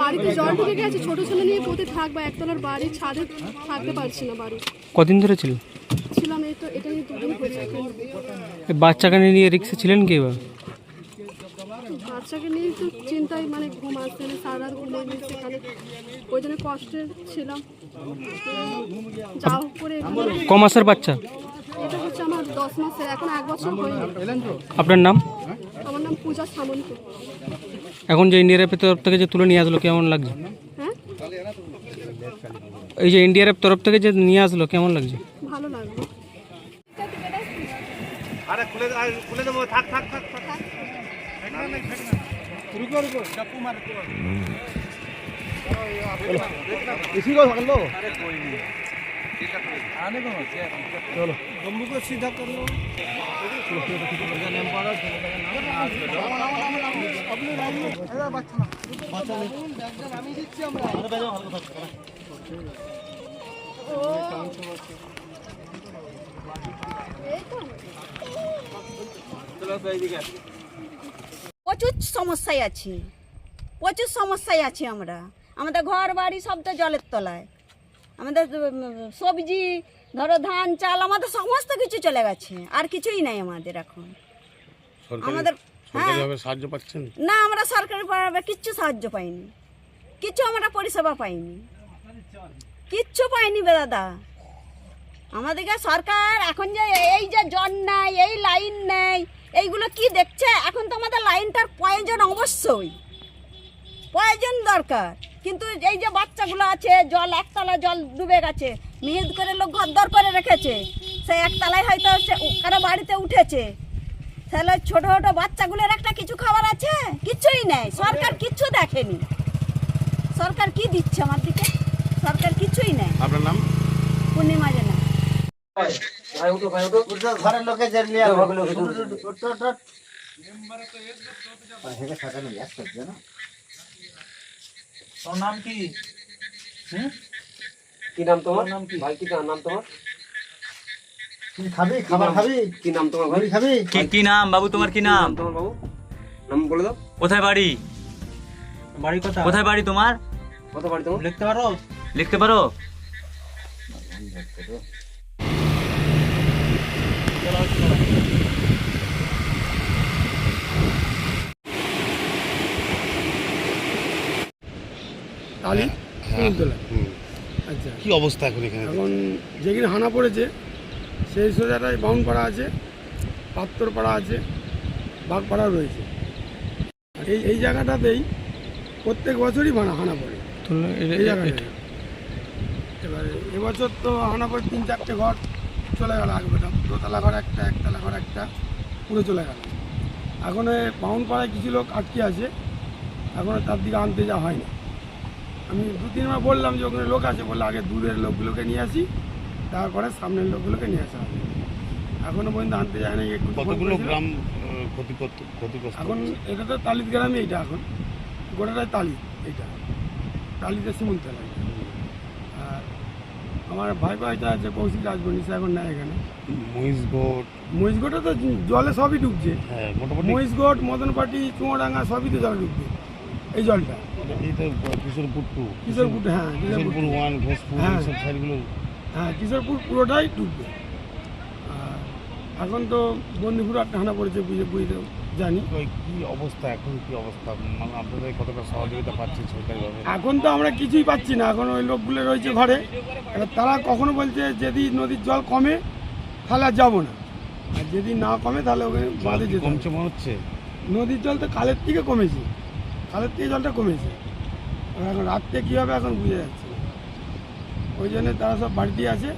বাড়িতে জল ঢুকে গেছে ছোট ছেলে নিয়ে কোথায় থাকব একতলার বাড়ি ছাদে থাকতে পারছি না বাড়ি। কদিন ধরে ছিল? ছিলাম এই তো এটা নিয়ে দুদিন এখন। বাচ্চাকে নিয়ে রিক্সা ছিলেন কি এবার? বাচ্চাকে নিয়ে একটু চিন্তায় মানে ঘুম আসছে না সারা রাত ঘুমিয়ে নিয়ে সেখানে ওই জন্য কষ্টে ছিলাম। যা হোক করে ক মাসের বাচ্চা? এটা হচ্ছে আমার দশ মাসের এখন এক বছর হয়নি। আপনার নাম? পূজা এখন যে ইন্ডিয়া র্যাপের তরফ থেকে যে তুলে নিয়ে আসলো কেমন লাগছে? হ্যাঁ? এই যে ইন্ডিয়া র্যাপ তরফ থেকে যে নিয়ে আসলো কেমন লাগছে? ভালো লাগল। প্রচুর সমস্যায় আছি। প্রচুর সমস্যায় আছি আমরা। আমাদের ঘর বাড়ি সব তো জলের তলায়। আমাদের সবজি ধরো ধান চাল আমাদের সমস্ত কিছু চলে গেছে। আর কিছুই নাই আমাদের এখন। আমাদের হ্যাঁ। সাহায্য পাচ্ছেন? না আমরা সরকারি কিচ্ছু সাহায্য পাইনি। কিচ্ছু আমরা পরিষেবা পাইনি। কিচ্ছু পাইনি দাদা। আমাদেরকে সরকার এখন যে এই যে জল নাই এই লাইন নেই এইগুলো কি দেখছে? এখন তো আমাদের লাইনটার প্রয়োজন অবশ্যই। প্রয়োজন দরকার। কিন্তু এই যে বাচ্চাগুলো আছে জল একতলা জল ডুবে গেছে মেহেদ করে লোক ঘরদর করে রেখেছে। সেই একতলায় হয়তো সে কারও বাড়িতে উঠেছে। তাহলে ছোট ছোট বাচ্চাগুলোর একটা কিছু খাবার আছে? কিছুই নেই। সরকার কিচ্ছু দেখেনি। সরকার কি দিচ্ছে আমার দিকে? সরকার কিছুই নেই। আপনার নাম? পূর্ণিমা জানা। ঘরের লোকে তোর নাম কি? কি নাম তোমার? নাম কি? ভাই কি নাম তোমার? খাবি খাবার খাবি? কি নাম তোমার ভাই? খাবি? কি কি নাম বাবু তোমার? কি নাম নাম? তোমার বাবু? নাম বলে দাও। কোথায় বাড়ি? বাড়ি কোথায়? কোথায় বাড়ি তোমার? কত বাড়ি তোমার? লিখতে পারো? লিখতে পারো। টালি শিমুলতলা আচ্ছা। কি অবস্থা এখন এখানে? এখন যেখানে হানা পড়েছে সেই সোজাটায় বাউনপাড়া আছে পাত্তরপাড়া আছে বাগপাড়া রয়েছে। এই এই জায়গাটাতেই প্রত্যেক বছরই ভাড়া হানা পড়ে। এই জায়গাটায়। এবারে এবছর তো হানা পড়ে তিন চারটে ঘর চলে গেল আগে দোতলা ঘর একটা একতলা ঘর একটা পুরো চলে গেল। এখন বাউনপাড়ায় কিছু লোক আটকে আছে। এখনও তার দিকে আনতে যাওয়া হয়নি। আমি দু তিনবার বললাম যে ওখানে লোক আছে বললে আগে দূরের লোকগুলোকে নিয়ে আসি তারপরে সামনের লোকগুলোকে নিয়ে আসা হবে। এখনও পর্যন্ত আনতে যায় না কতগুলো গ্রাম ক্ষতিগ্রস্ত এখন এটা তো তালিত গ্রামে এইটা এখন। গোটাটাই তালিত এইটা। তালিতে শিমুলতলা আর আমার ভাই ভাইটা আছে কৌশিক রাজবনি সে এখন নেয় এখানে। মহিষগড় মহিষগড়ে তো জলে সবই ঢুকছে হ্যাঁ মহিষগড় মদনপাটি চুঁয়াডাঙ্গা সবই তো জলে ঢুকছে এই জলটা। এই তো কিশোরপুর টু কিশোরপুর হ্যাঁ কিশোরপুর ওয়ান ঘোষপুর হ্যাঁ। এইসব সাইডগুলো। হ্যাঁ কিশোরপুর পুরোটাই ডুববে। আর এখন তো বন্দিপুর হানা পড়েছে বুঝে বুঝতে জানি। ওই কি অবস্থা এখন কি অবস্থা? মানে আপনাদের কতটা সহযোগিতা পাচ্ছেন সরকারিভাবে? এখন তো আমরা কিছুই পাচ্ছি না। এখন ওই লোকগুলো রয়েছে ঘরে। এবার তারা কখনো বলছে যদি নদীর জল কমে তাহলে আর যাব না। আর যদি না কমে তাহলে ওখানে বাঁধে যেতে কমছে মনে হচ্ছে? নদীর জল তো কালের থেকে কমেছে। কালের থেকে জলটা কমেছে। এখন রাত্রে কী হবে এখন বুঝে যাচ্ছে? ওই জন্য তারা সব বাড়িতেই আছে।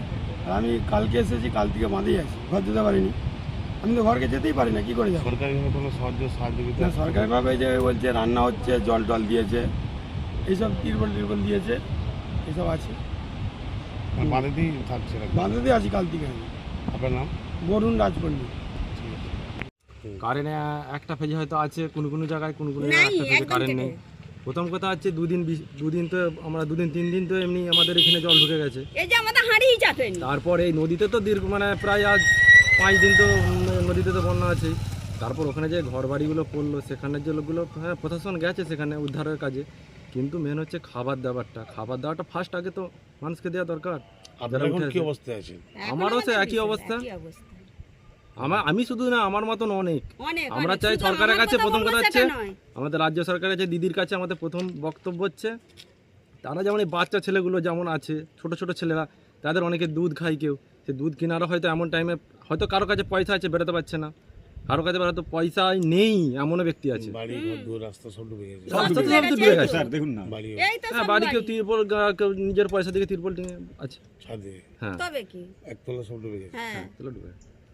আর আমি কালকে এসেছি কাল থেকে বাঁধেই আছি। ঘর যেতে পারিনি। আমি তো ঘরকে যেতেই পারি না কী করে যাব? সরকারিভাবে কোনো সাহায্য সহযোগিতা না সরকারিভাবে যে বলছে রান্না হচ্ছে জল টল দিয়েছে। এইসব তিরপল টিরপল দিয়েছে। এসব আছে। মানে বাড়িতেই থাকছে বাঁধেতেই আছি কাল থেকে আমি। আপনার নাম? বরুণ রাজপন্ডিত কারেন্ট একটা ফেজে হয়তো আছে কোন কোন জায়গায় কোন কোন নাই, জায়গায় কারেন্ট নেই। প্রথম কথা হচ্ছে দুদিন দুদিন তো আমরা দুদিন তিন দিন তো এমনি আমাদের এখানে জল ঢুকে গেছে। এই যে আমাদের হাঁড়িই তারপর এই নদীতে তো দীর্ঘ মানে প্রায় আজ পাঁচ দিন তো নদীতে তো বন্যা আছে। তারপর ওখানে যে ঘর বাড়িগুলো পড়ল সেখানে যে লোকগুলো হ্যাঁ প্রশাসন গেছে সেখানে উদ্ধারের কাজে। কিন্তু মেন হচ্ছে খাবার দাবারটা। খাবার দাবারটা ফার্স্ট আগে তো মানুষকে দেওয়া দরকার। আমারও সে একই অবস্থা। আমার আমি শুধু না আমার মতন অনেক। অনেক আমরা চাই সরকারের কাছে প্রথম কথা হচ্ছে আমাদের রাজ্য সরকারের কাছে দিদির কাছে আমাদের প্রথম বক্তব্য হচ্ছে তারা যেমন এই বাচ্চা ছেলেগুলো যেমন আছে ছোট ছোট ছেলেরা তাদের অনেকে দুধ খায় কেউ। সে দুধ কেনারও হয়তো এমন টাইমে হয়তো কারও কাছে পয়সা আছে বেরোতে পারছে না। কারও কাছে হয়তো পয়সা নেই এমনও ব্যক্তি আছে। বাড়ি হ্যাঁ বাড়ি কেউ। তিরপল গা- কেউ নিজের পয়সা থেকে তিরপল টিঙে আছে। হ্যাঁ। তবে কি? একতলা সব ডুবে গেছে। হ্যাঁ। একতলা ডুবে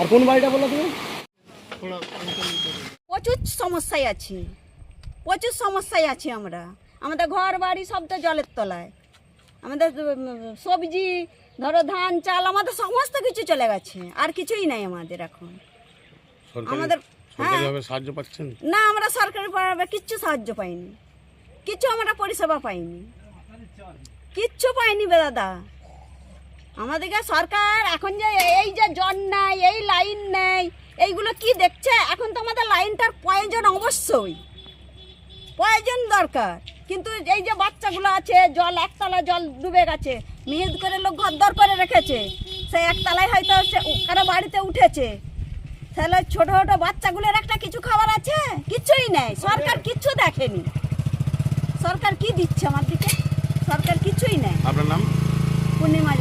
আর কোন বাড়িটা তুমি? প্রচুর সমস্যায় আছি। প্রচুর সমস্যায় আছি আমরা। আমাদের ঘর বাড়ি সব তো জলের তলায়। আমাদের সবজি ধরো ধান চাল আমাদের সমস্ত কিছু চলে গেছে। আর কিছুই নাই আমাদের এখন। আমাদের হ্যাঁ। সাহায্য পাচ্ছেন? না আমরা সরকারি কিচ্ছু সাহায্য পাইনি। কিচ্ছু আমরা পরিষেবা পাইনি। কিচ্ছু পাইনি দাদা। আমাদেরকে সরকার এখন যে এই যে জল নাই এই লাইন নেই এইগুলো কি দেখছে? এখন তো আমাদের লাইনটার প্রয়োজন অবশ্যই। প্রয়োজন দরকার। কিন্তু এই যে বাচ্চাগুলো আছে জল একতলা জল ডুবে গেছে মেহেদ করে লোক ঘরদর করে রেখেছে সেই একতলায় হয়তো সে কারও বাড়িতে উঠেছে। তাহলে ছোটো ছোটো বাচ্চাগুলোর একটা কিছু খাবার আছে? কিছুই নেই। সরকার কিচ্ছু দেখেনি। সরকার কি দিচ্ছে আমার দিকে? সরকার কিছুই নেই। আপনার নাম? পূর্ণিমা